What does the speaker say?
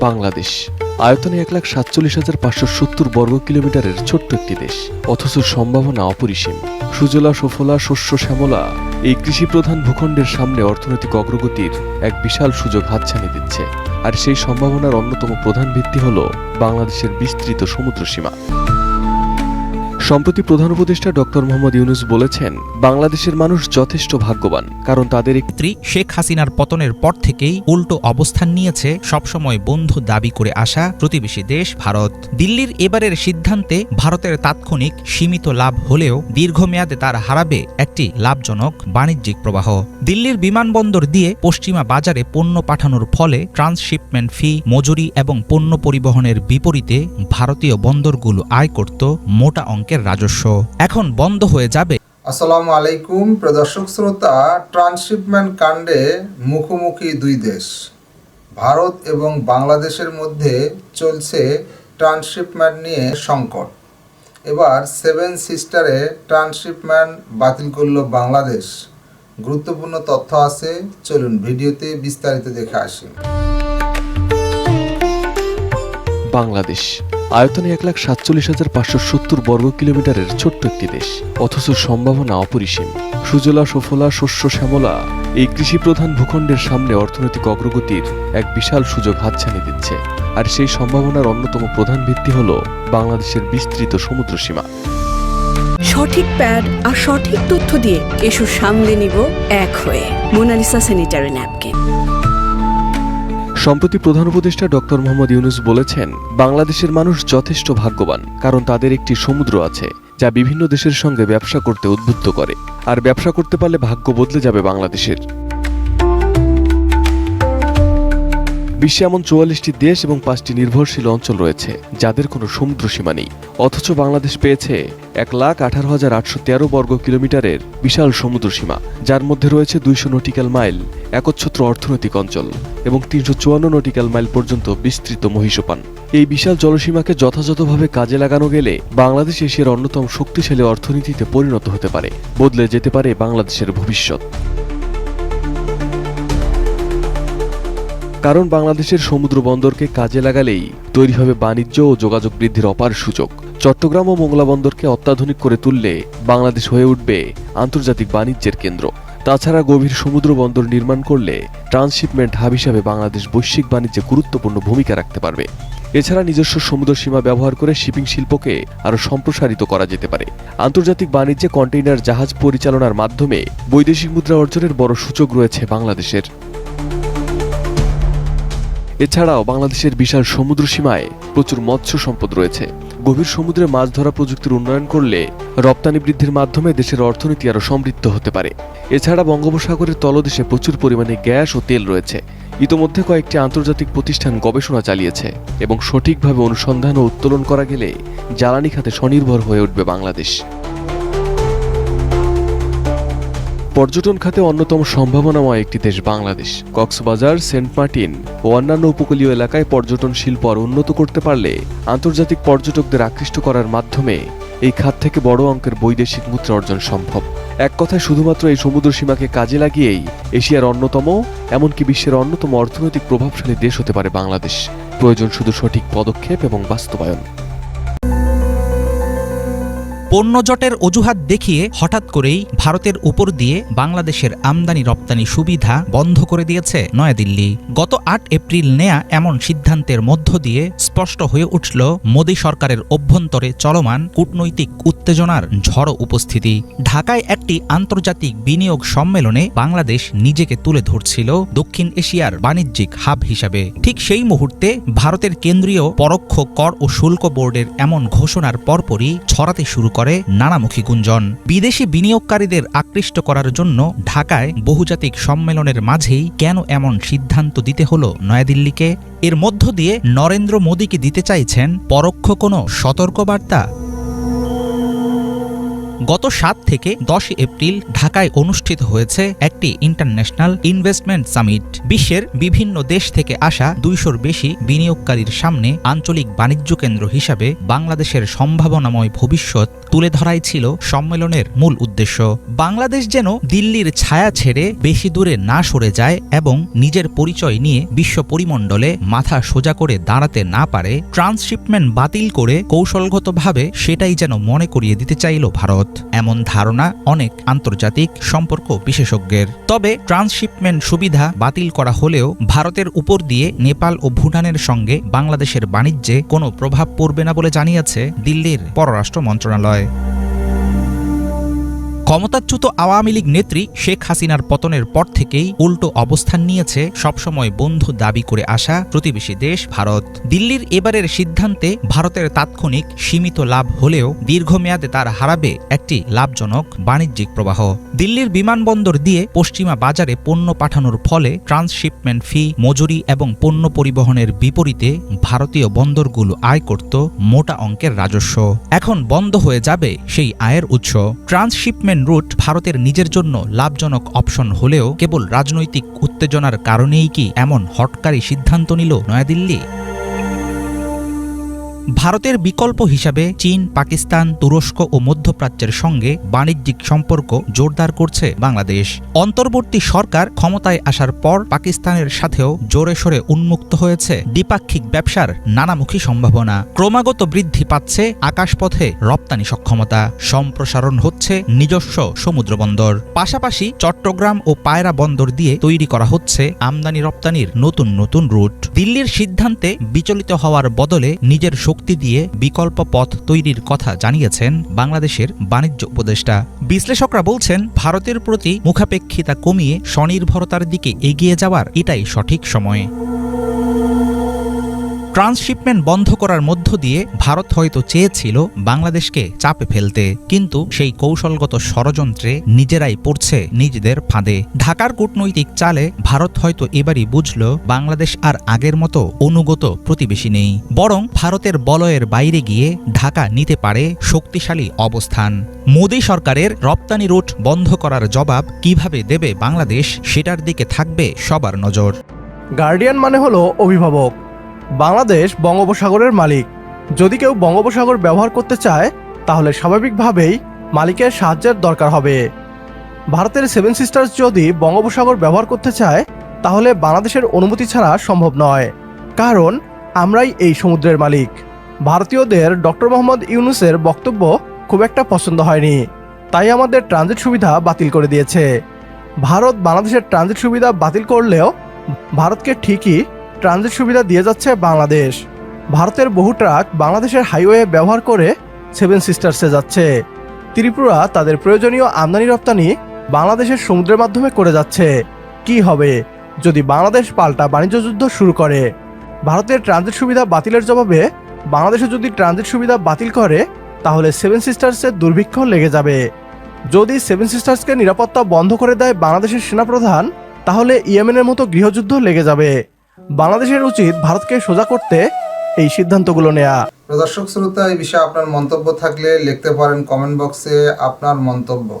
বাংলাদেশ। আয়তনে এক লাখ সাতচল্লিশ হাজার পাঁচশো সত্তর বর্গ কিলোমিটারের ছোট্ট একটি দেশ। অথচ সম্ভাবনা অপরিসীম। সুজলা, সফলা, শস্য, শ্যামলা এই কৃষি প্রধান ভূখণ্ডের সামনে অর্থনৈতিক অগ্রগতির এক বিশাল সুযোগ হাতছানি দিচ্ছে। আর সেই সম্ভাবনার অন্যতম প্রধান ভিত্তি হল বাংলাদেশের বিস্তৃত সমুদ্রসীমা। সম্প্রতি প্রধান উপদেষ্টা ডক্টর মোহাম্মদ ইউনুস বলেছেন, বাংলাদেশের মানুষ যথেষ্ট ভাগ্যবান, কারণ তাদের একটি শেখ হাসিনার পতনের পর থেকেই উল্টো অবস্থান নিয়েছে, সবসময় বন্ধু দাবি করে আসা প্রতিবেশী দেশ ভারত। দিল্লির এবারের সিদ্ধান্তে ভারতের তাৎক্ষণিক সীমিত লাভ হলেও দীর্ঘমেয়াদে তার হারাবে একটি লাভজনক বাণিজ্যিক প্রবাহ। দিল্লির বিমানবন্দর দিয়ে পশ্চিমা বাজারে পণ্য পাঠানোর ফলে ট্রান্সশিপমেন্ট ফি, মজুরি এবং পণ্য পরিবহনের বিপরীতে ভারতীয় বন্দরগুলো আয় করত মোটা অঙ্কের রাজস্ব এখন বন্ধ হয়ে যাবে। আসসালামু আলাইকুম প্রদর্শক শ্রোতা ট্রান্সশিপমেন্ট কাণ্ডে মুখোমুখি দুই দেশ ভারত এবং বাংলাদেশের মধ্যে চলছে ট্রান্সশিপমেন্ট নিয়ে সংকট। এবার সেভেন সিস্টারে ট্রান্সশিপমেন্ট বাতিল করল বাংলাদেশ। গুরুত্বপূর্ণ তথ্য আছে চলুন ভিডিওতে বিস্তারিত দেখে আসি। বাংলাদেশ আয়তনে এক লাখ সাতচল্লিশ হাজার পাঁচশো সত্তর বর্গ কিলোমিটারের ছোট্ট একটি দেশ। অথচ সম্ভাবনা অপরিসীম। সুজলা, সফলা, শস্য, শ্যামলা এই কৃষি প্রধান ভূখণ্ডের সামনে অর্থনৈতিক অগ্রগতির এক বিশাল সুযোগ হাতছানি দিচ্ছে। আর সেই সম্ভাবনার অন্যতম প্রধান ভিত্তি হল বাংলাদেশের বিস্তৃত সমুদ্রসীমা সঠিক প্যাড আর সঠিক তথ্য দিয়ে এসো সামলে নিব এক হয়ে। Monalisa sanitary napkin. সম্প্রতি প্রধান উপদেষ্টা ডক্টর মোহাম্মদ ইউনুস বলেছেন, বাংলাদেশের মানুষ যথেষ্ট ভাগ্যবান, কারণ তাদের একটি সমুদ্র আছে, যা বিভিন্ন দেশের সঙ্গে ব্যবসা করতে উদ্বুদ্ধ করে। আর ব্যবসা করতে পারলে ভাগ্য বদলে যাবে বাংলাদেশের। বিশ্বে এমন চুয়াল্লিশটি দেশ এবং পাঁচটি নির্ভরশীল অঞ্চল রয়েছে, যাদের কোনো সমুদ্র সীমা নেই। অথচ বাংলাদেশ পেয়েছে এক লাখ আঠারো হাজার আটশো তেরো বর্গ কিলোমিটারের বিশাল সমুদ্র সীমা, যার মধ্যে রয়েছে দুইশো নটিক্যাল মাইল একচ্ছত্র অর্থনৈতিক অঞ্চল এবং তিনশো চুয়ান্ন নটিক্যাল মাইল পর্যন্ত বিস্তৃত মহিষপান এই বিশাল জলসীমাকে যথাযথভাবে কাজে লাগানো গেলে বাংলাদেশ এশিয়ার অন্যতম শক্তিশালী অর্থনীতিতে পরিণত হতে পারে, বদলে যেতে পারে বাংলাদেশের ভবিষ্যৎ। কারণ বাংলাদেশের সমুদ্র বন্দরকে কাজে লাগালেই তৈরি হবে বাণিজ্য ও যোগাযোগ বৃদ্ধির অপার সুযোগ। চট্টগ্রাম ও মোংলা বন্দরকে অত্যাধুনিক করে তুললে বাংলাদেশ হয়ে উঠবে আন্তর্জাতিক বাণিজ্যের কেন্দ্র। তাছাড়া গভীর সমুদ্র বন্দর নির্মাণ করলে ট্রান্সশিপমেন্ট হাব হিসাবে বাংলাদেশ বৈশ্বিক বাণিজ্যে গুরুত্বপূর্ণ ভূমিকা রাখতে পারবে। এছাড়া নিজস্ব সমুদ্র সীমা ব্যবহার করে শিপিং শিল্পকে আরও সম্প্রসারিত করা যেতে পারে। আন্তর্জাতিক বাণিজ্যে কন্টেইনার জাহাজ পরিচালনার মাধ্যমে বৈদেশিক মুদ্রা অর্জনের বড় সূচক রয়েছে বাংলাদেশের। এছাড়াও বাংলাদেশের বিশাল সমুদ্র সীমায় প্রচুর মৎস্য সম্পদ রয়েছে। গভীর সমুদ্রে মাছ ধরা প্রযুক্তির উন্নয়ন করলে রপ্তানি বৃদ্ধির মাধ্যমে দেশের অর্থনীতি আরও সমৃদ্ধ হতে পারে। এছাড়া বঙ্গোপসাগরের তলদেশে প্রচুর পরিমাণে গ্যাস ও তেল রয়েছে। ইতোমধ্যে কয়েকটি আন্তর্জাতিক প্রতিষ্ঠান গবেষণা চালিয়েছে এবং সঠিকভাবে অনুসন্ধান ও উত্তোলন করা গেলে জ্বালানি খাতে স্বনির্ভর হয়ে উঠবে বাংলাদেশ। পর্যটন খাতে অন্যতম সম্ভাবনাময় একটি দেশ বাংলাদেশ। কক্সবাজার, সেন্ট মার্টিন ও অন্যান্য উপকূলীয় এলাকায় পর্যটন শিল্প আর উন্নত করতে পারলে আন্তর্জাতিক পর্যটকদের আকৃষ্ট করার মাধ্যমে এই খাত থেকে বড় অঙ্কের বৈদেশিক মুদ্রা অর্জন সম্ভব। এক কথায় শুধুমাত্র এই সমুদ্র সীমাকে কাজে লাগিয়েই এশিয়ার অন্যতম, এমনকি বিশ্বের অন্যতম অর্থনৈতিক প্রভাবশালী দেশ হতে পারে বাংলাদেশ। প্রয়োজন শুধু সঠিক পদক্ষেপ এবং বাস্তবায়ন। পণ্যজটের অজুহাত দেখিয়ে হঠাৎ করেই ভারতের উপর দিয়ে বাংলাদেশের আমদানি রপ্তানি সুবিধা বন্ধ করে দিয়েছে নয়াদিল্লি। গত আট এপ্রিল নেয়া এমন সিদ্ধান্তের মধ্য দিয়ে স্পষ্ট হয়ে উঠল মোদী সরকারের অভ্যন্তরে চলমান কূটনৈতিক উত্তেজনার ঝড় উপস্থিতি। ঢাকায় একটি আন্তর্জাতিক বিনিয়োগ সম্মেলনে বাংলাদেশ নিজেকে তুলে ধরছিল দক্ষিণ এশিয়ার বাণিজ্যিক হাব হিসাবে। ঠিক সেই মুহূর্তে ভারতের কেন্দ্রীয় পরোক্ষ কর ও শুল্ক বোর্ডের এমন ঘোষণার পরপরই ছড়াতে শুরু করে নানামুখী গুঞ্জন। বিদেশি বিনিয়োগকারীদের আকৃষ্ট করার জন্য ঢাকায় বহুজাতিক সম্মেলনের মাঝেই কেন এমন সিদ্ধান্ত দিতে হল নয়াদিল্লিকে? এর মধ্য দিয়ে নরেন্দ্র মোদীকে দিতে চাইছেন পরোক্ষ কোনো সতর্কবার্তা? গত সাত থেকে দশ এপ্রিল ঢাকায় অনুষ্ঠিত হয়েছে একটি ইন্টারন্যাশনাল ইনভেস্টমেন্ট সামিট। বিশ্বের বিভিন্ন দেশ থেকে আসা দুইশোর বেশি বিনিয়োগকারীর সামনে আঞ্চলিক বাণিজ্য কেন্দ্র হিসাবে বাংলাদেশের সম্ভাবনাময় ভবিষ্যৎ তুলে ধরাই ছিল সম্মেলনের মূল উদ্দেশ্য। বাংলাদেশ যেন দিল্লির ছায়া ছেড়ে বেশি দূরে না সরে যায় এবং নিজের পরিচয় নিয়ে বিশ্ব পরিমণ্ডলে মাথা সোজা করে দাঁড়াতে না পারে, ট্রান্সশিপমেন্ট বাতিল করে কৌশলগতভাবে সেটাই যেন মনে করিয়ে দিতে চাইল ভারত। এমন ধারণা অনেক আন্তর্জাতিক সম্পর্ক বিশেষজ্ঞের। তবে ট্রান্সশিপমেন্ট সুবিধা বাতিল করা হলেও ভারতের উপর দিয়ে নেপাল ও ভুটানের সঙ্গে বাংলাদেশের বাণিজ্যে কোনো প্রভাব পড়বে না বলে জানিয়েছে দিল্লির পররাষ্ট্র মন্ত্রণালয়। ক্ষমতাচ্যুত আওয়ামী লীগ নেত্রী শেখ হাসিনার পতনের পর থেকেই উল্টো অবস্থান নিয়েছে সবসময় বন্ধু দাবি করে আসা প্রতিবেশী দেশ ভারত। দিল্লির এবারের সিদ্ধান্তে ভারতের তাৎক্ষণিক সীমিত লাভ হলেও দীর্ঘমেয়াদে তার হারাবে একটি লাভজনক বাণিজ্যিক প্রবাহ। দিল্লির বিমানবন্দর দিয়ে পশ্চিমা বাজারে পণ্য পাঠানোর ফলে ট্রান্সশিপমেন্ট ফি, মজুরি এবং পণ্য পরিবহনের বিপরীতে ভারতীয় বন্দরগুলো আয় করত মোটা অঙ্কের রাজস্ব। এখন বন্ধ হয়ে যাবে সেই আয়ের উৎস। ট্রান্সশিপমেন্ট রুট ভারতের নিজের জন্য লাভজনক অপশন হলেও কেবল রাজনৈতিক উত্তেজনার কারণেই কি এমন হটকারী সিদ্ধান্ত নিল নয়াদিল্লি? ভারতের বিকল্প হিসাবে চীন, পাকিস্তান, তুরস্ক ও মধ্যপ্রাচ্যের সঙ্গে বাণিজ্যিক সম্পর্ক জোরদার করছে বাংলাদেশ। অন্তর্বর্তী সরকার ক্ষমতায় আসার পর পাকিস্তানের সাথেও জোরে সোরে উন্মুক্ত হয়েছে দ্বিপাক্ষিক ব্যবসার নানামুখী সম্ভাবনা। ক্রমাগত বৃদ্ধি পাচ্ছে আকাশপথে রপ্তানি সক্ষমতা। সম্প্রসারণ হচ্ছে নিজস্ব সমুদ্র বন্দর। পাশাপাশি চট্টগ্রাম ও পায়রা বন্দর দিয়ে তৈরি করা হচ্ছে আমদানি রপ্তানির নতুন নতুন রুট। দিল্লির সিদ্ধান্তে বিচলিত হওয়ার বদলে নিজের দিয়ে বিকল্প পথ তৈরির কথা জানিয়েছেন বাংলাদেশের বাণিজ্য উপদেষ্টা। বিশ্লেষকরা বলছেন, ভারতের প্রতি মুখাপেক্ষিতা কমিয়ে স্বনির্ভরতার দিকে এগিয়ে যাওয়ার এটাই সঠিক সময়। ট্রান্সশিপমেন্ট বন্ধ করার মধ্য দিয়ে ভারত হয়তো চেয়েছিল বাংলাদেশকে চাপে ফেলতে, কিন্তু সেই কৌশলগত ষড়যন্ত্রে নিজেরাই পড়ছে নিজেদের ফাঁদে। ঢাকার কূটনৈতিক চালে ভারত হয়তো এবারই বুঝল বাংলাদেশ আর আগের মতো অনুগত প্রতিবেশী নেই, বরং ভারতের বলয়ের বাইরে গিয়ে ঢাকা নিতে পারে শক্তিশালী অবস্থান। মোদী সরকারের রপ্তানি রুট বন্ধ করার জবাব কীভাবে দেবে বাংলাদেশ, সেটার দিকে থাকবে সবার নজর। গার্ডিয়ান মানে হলো অভিভাবক। বাংলাদেশ বঙ্গোপসাগরের মালিক। যদি কেউ বঙ্গোপসাগর ব্যবহার করতে চায়, তাহলে স্বাভাবিকভাবেই মালিকের সাহায্যের দরকার হবে। ভারতের সেভেন সিস্টার্স যদি বঙ্গোপসাগর ব্যবহার করতে চায়, তাহলে বাংলাদেশের অনুমতি ছাড়া সম্ভব নয়। কারণ, আমরাই এই সমুদ্রের মালিক। ভারতীয়দের ডক্টর মোহাম্মদ ইউনুসের বক্তব্য খুব একটা পছন্দ হয়নি। তাই আমাদের ট্রানজিট সুবিধা বাতিল করে দিয়েছে। ভারত বাংলাদেশের ট্রানজিট সুবিধা বাতিল করলেও, ভারতকে ঠিকই ট্রানজিট সুবিধা দিয়ে যাচ্ছে বাংলাদেশ। ভারতের বহু ট্রাক বাংলাদেশের হাইওয়ে ব্যবহার করে সেভেন সিস্টার্সে যাচ্ছে। ত্রিপুরা তাদের প্রয়োজনীয় আমদানি রপ্তানি বাংলাদেশের সমুদ্রের মাধ্যমে করে যাচ্ছে। কি হবে যদি বাংলাদেশ পাল্টা বাণিজ্য যুদ্ধ শুরু করে? ভারতের ট্রানজিট সুবিধা বাতিলের জবাবে, বাংলাদেশে যদি ট্রানজিট সুবিধা বাতিল করে, তাহলে সেভেন সিস্টার্সের দুর্ভিক্ষ লেগে যাবে। যদি সেভেন সিস্টার্সকে নিরাপত্তা বন্ধ করে দেয় বাংলাদেশের সেনাপ্রধান, তাহলে ইয়েমেনের মতো গৃহযুদ্ধ লেগে যাবে। বাংলাদেশের উচিত ভারতকে সোজা করতে এই সিদ্ধান্তগুলো নেয়া। প্রদর্শক শ্রোতা, এই বিষয়ে আপনার মন্তব্য থাকলে লিখতে পারেন কমেন্ট বক্সে আপনার মন্তব্য।